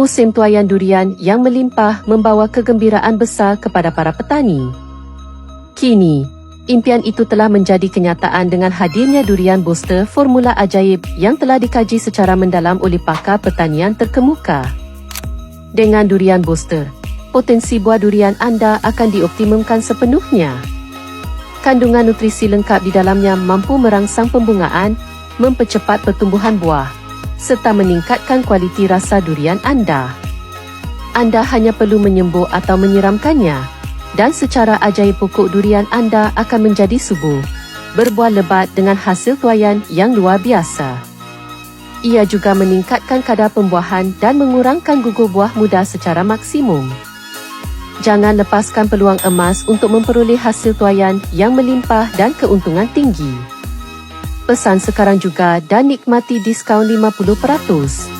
Musim tuaian durian yang melimpah membawa kegembiraan besar kepada para petani. Kini, impian itu telah menjadi kenyataan dengan hadirnya durian booster formula ajaib yang telah dikaji secara mendalam oleh pakar pertanian terkemuka. Dengan durian booster, potensi buah durian anda akan dioptimumkan sepenuhnya. Kandungan nutrisi lengkap di dalamnya mampu merangsang pembungaan, mempercepat pertumbuhan buah serta meningkatkan kualiti rasa durian anda. Anda hanya perlu menyembuh atau menyiramkannya dan secara ajaib pokok durian anda akan menjadi subur, berbuah lebat dengan hasil tuaian yang luar biasa. Ia juga meningkatkan kadar pembuahan dan mengurangkan gugur buah muda secara maksimum. Jangan lepaskan peluang emas untuk memperoleh hasil tuaian yang melimpah dan keuntungan tinggi. Pesan sekarang juga dan nikmati diskaun 50%.